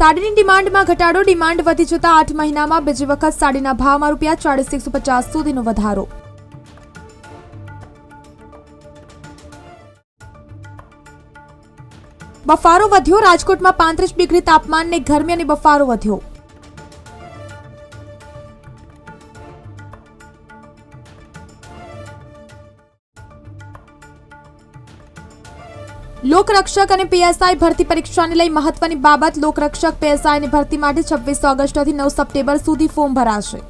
સાડીની ડિમાન્ડમાં ઘટાડો, ડિમાન્ડ વધી જતા આઠ મહિનામાં બીજી વખત સાડીના ભાવમાં રૂપિયા ચાળીસ એકસો પચાસ સુધીનો વધારો. બફારો વધ્યો, રાજકોટમાં પાંત્રીસ ડિગ્રી તાપમાનને ગરમી અને બફારો વધ્યો. લોકરક્ષક અને પીએસઆઈ ભરતી પરીક્ષાને લઈ મહત્વની બાબત, લોકરક્ષક, પીએસઆઈની ભરતી માટે છવ્વીસ ઓગસ્ટથી નવ સપ્ટેમ્બર સુધી ફોર્મ ભરાશે.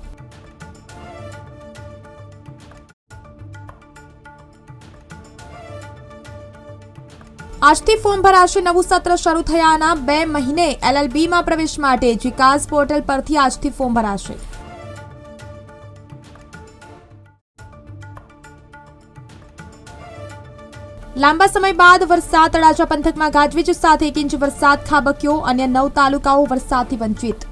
આજથી ફોર્મ ભરાશે નવું સત્ર શરૂ થયાના બે મહિને એલએલબીમાં પ્રવેશ માટે, જીકાસ પોર્ટલ પરથી આજથી ફોર્મ ભરાશે. લાંબા સમય બાદ વરસાદ તળાજા પંથકમાં ગાજવીજ સાથે એક ઇંચ વરસાદ ખાબક્યો. અન્ય નવ તાલુકાઓ વરસાદથી વંચિત.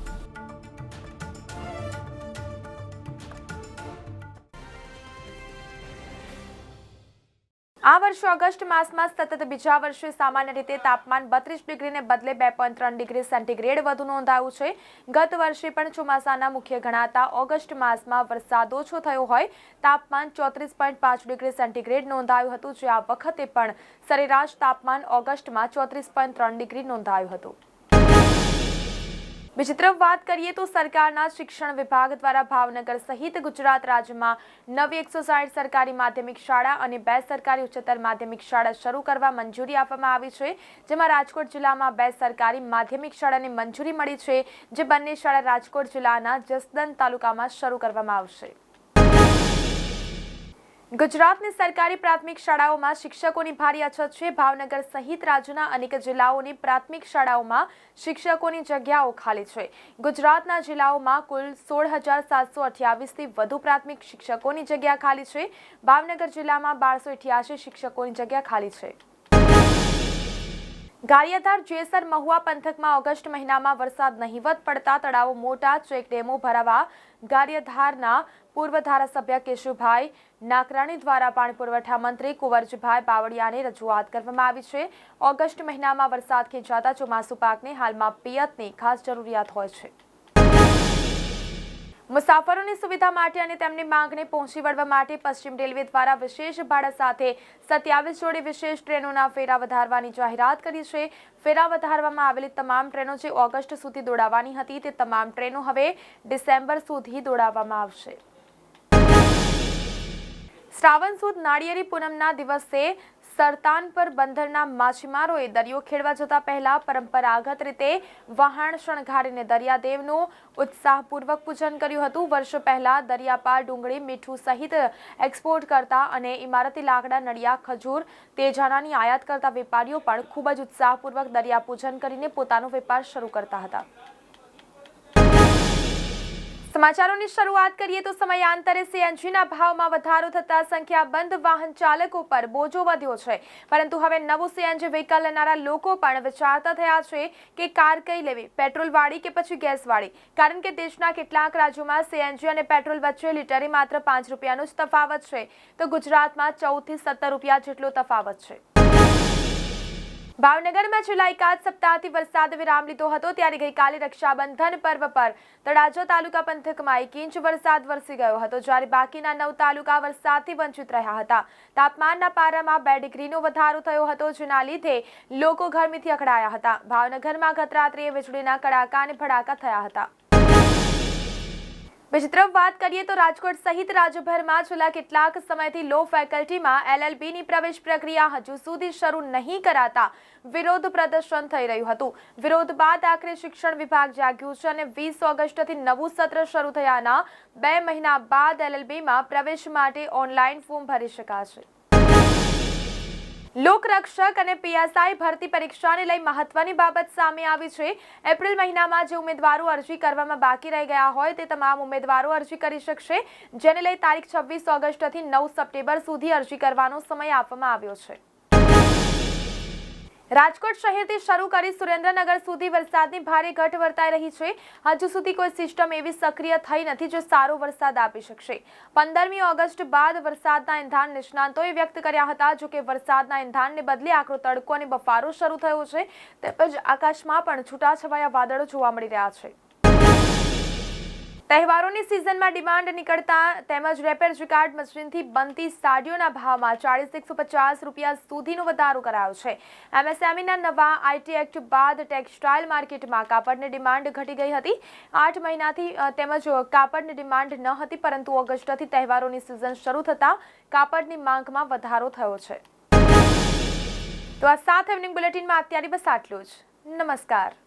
વર્ષે ઓગસ્ટ માસમાં સતત બીજા વર્ષે સામાન્ય રીતે તાપમાન બત્રીસ ડિગ્રીને બદલે બે પોઈન્ટ ત્રણ ડિગ્રી સેન્ટીગ્રેડ વધુ નોંધાયું છે. ગત વર્ષે પણ ચોમાસાના મુખ્ય ગણાતા ઓગસ્ટ માસમાં વરસાદ ઓછો થયો હોય, તાપમાન ચોત્રીસ પોઈન્ટ પાંચ ડિગ્રી સેન્ટીગ્રેડ નોંધાયું હતું, જે આ વખતે પણ સરેરાશ તાપમાન ઓગસ્ટમાં ચોત્રીસ પોઈન્ટ ત્રણ ડિગ્રી નોંધાયું હતું. બીજી તરફ વાત કરીએ તો સરકારના શિક્ષણ વિભાગ દ્વારા ભાવનગર સહિત ગુજરાત રાજ્યમાં નવી એકસો સાઠ સરકારી માધ્યમિક શાળા અને બે સરકારી ઉચ્ચતર માધ્યમિક શાળા શરૂ કરવા મંજૂરી આપવામાં આવી છે, જેમાં રાજકોટ જિલ્લામાં બે સરકારી માધ્યમિક શાળાને મંજૂરી મળી છે, જે બંને શાળા રાજકોટ જિલ્લાના જસદન તાલુકામાં શરૂ કરવામાં આવશે. ગુજરાતની સરકારી પ્રાથમિક શાળાઓમાં શિક્ષકોની ભારે અછત છે. ભાવનગર સહિત રાજ્યના અનેક જિલ્લાઓની પ્રાથમિક શાળાઓમાં શિક્ષકોની જગ્યાઓ ખાલી છે. ગુજરાતના જિલ્લાઓમાં કુલ સોળ હજાર સાતસો અઠ્યાવીસથી વધુ પ્રાથમિક શિક્ષકોની જગ્યા ખાલી છે. ભાવનગર જિલ્લામાં બારસો અઠ્યાસી શિક્ષકોની જગ્યા ખાલી છે. ગારિયાધાર, જેસર, મહુવા પંથકમાં ઓગસ્ટ મહિનામાં વરસાદ નહીવત પડતા તળાવો મોટા ચેકડેમો ભરાવા ગારિયાધારના પૂર્વ ધારાસભ્ય કેશુભાઈ નાકરાણી દ્વારા પાણી પુરવઠા મંત્રી કુંવરજીભાઈ બાવળિયાને રજૂઆત કરવામાં આવી છે. ઓગસ્ટ મહિનામાં વરસાદ ખેંચાતા ચોમાસુ પાકને હાલમાં પિયતની ખાસ જરૂરિયાત હોય છે. મુસાફરોની સુવિધા માટે અને તેમની માંગને પહોંચી વળવા માટે પશ્ચિમ રેલવે દ્વારા વિશેષ ભાડા સાથે સત્યાવીસ જોડી વિશેષ ટ્રેનોના ફેરા વધારવાની જાહેરાત કરી છે. ફેરા વધારવામાં આવેલી તમામ ટ્રેનો જે ઓગસ્ટ સુધી દોડાવવાની હતી તે તમામ ટ્રેનો હવે ડિસેમ્બર સુધી દોડાવવામાં આવશે. શ્રાવણ સુદ નાળિયેરી પૂનમના દિવસે સરતાન પર બંદરના માછીમારોએ દરિયો ખેડવા જતા પહેલા પરંપરાગત રીતે વહાણ શણગારીને દરિયાદેવનું ઉત્સાહપૂર્વક પૂજન કર્યું હતું. વર્ષો પહેલા દરિયાપાર ડુંગળી મીઠું સહિત એક્સપોર્ટ કરતા અને ઇમારતી લાકડા, નળિયા, ખજૂર, તેજાનાની આયાત કરતા વેપારીઓ પણ ખૂબ જ ઉત્સાહપૂર્વક દરિયા પૂજન કરીને પોતાનો વેપાર શરૂ કરતા હતા. સમાચારોની શરૂઆત કરીએ તો સમયાંતરે સીએનજીના ભાવમાં વધારો થતા સંખ્યાબંધ વાહન ચાલકો પર બોજો વધ્યો છે. પરંતુ હવે નવું સીએનજી વ્હીકલ લેનારા લોકો પણ વિચારતા થયા છે કે કાર કઈ લેવી પેટ્રોલવાળી કે પછી ગેસવાળી કારણ કે દેશના કેટલાક રાજ્યોમાં સીએનજી અને પેટ્રોલ વચ્ચે લીટરે માત્ર પાંચ રૂપિયાનો જ તફાવત છે. તો ગુજરાતમાં ચૌદથી સત્તર રૂપિયા જેટલો તફાવત છે. ભાવનગરમાં છેલ્લા એકાદ સપ્તાહથી વરસાદ વિરામ લીધો હતો. ત્યારે ગઈકાલે રક્ષાબંધન પર્વ પર તળાજા તાલુકા પંથકમાં એક ઇંચ વરસાદ વરસી ગયો હતો, જ્યારે બાકીના નવ તાલુકા વરસાદથી વંચિત રહ્યા હતા. તાપમાનના પારામાં બે ડિગ્રીનો વધારો થયો હતો, જેના લીધે લોકો ગરમીથી અકળાયા હતા. ભાવનગરમાં ગત રાત્રે વીજળીના કડાકા અને ભડાકા થયા હતા. બીજી તરફ વાત કરીએ તો રાજકોટ સહિત રાજ્યભરમાં છેલ્લા કેટલાક સમયથી લો ફેકલ્ટીમાં એલએલબીની પ્રવેશ પ્રક્રિયા હજુ સુધી શરૂ નહીં કરાતા વિરોધ પ્રદર્શન થઈ રહ્યું હતું. વિરોધ બાદ આખરે શિક્ષણ વિભાગ જાગ્યું છે અને વીસ ઓગસ્ટથી નવું સત્ર શરૂ થયાના બે મહિના બાદ એલએલબીમાં પ્રવેશ માટે ઓનલાઈન ફોર્મ ભરી શકાશે. લોકરક્ષક અને પીએસઆઈ ભરતી પરીક્ષાને લઈ મહત્વની બાબત સામે આવી છે. એપ્રિલ મહિનામાં જે ઉમેદવારો અરજી કરવામાં બાકી રહી ગયા હોય તે તમામ ઉમેદવારો અરજી કરી શકશે, જેને લઈ તારીખ છવ્વીસ ઓગસ્ટથી નવ સપ્ટેમ્બર સુધી અરજી કરવાનો સમય આપવામાં આવ્યો છે. રાજકોટ શહેરથી શરૂ કરી સુરેન્દ્રનગર સુધી વરસાદની ભારે ઘટ વર્તાઈ રહી છે. હજુ સુધી કોઈ સિસ્ટમ એવી સક્રિય થઈ નથી જે સારો વરસાદ આપી શકશે. પંદરમી ઓગસ્ટ બાદ વરસાદના એંધાણ નિષ્ણાંતોએ વ્યક્ત કર્યા હતા. જો કે વરસાદના એંધાણને બદલે આકરો તડકો અને બફારો શરૂ થયો છે. તેમજ આકાશમાં પણ છૂટાછવાયા વાદળો જોવા મળી રહ્યા છે. તહેવારોની સિઝનમાં ડિમાન્ડ નીકળતા તેમજ રેપેર કાર્ડ મશીનથી બનતી સાડીઓના ભાવમાં ચાળીસ એકસો પચાસ રૂપિયા સુધીનો વધારો કરાયો છે. એમએસએમઈના નવા આઈટી એક્ટ બાદ ટેક્સટાઇલ માર્કેટમાં કાપડની ડિમાન્ડ ઘટી ગઈ હતી. આઠ મહિનાથી તેમજ કાપડની ડિમાન્ડ ન હતી, પરંતુ ઓગસ્ટથી તહેવારોની સિઝન શરૂ થતાં કાપડની માંગમાં વધારો થયો છે. તો આ સાત ઇવનિંગ બુલેટિનમાં અત્યારે બસ આટલું જ. નમસ્કાર.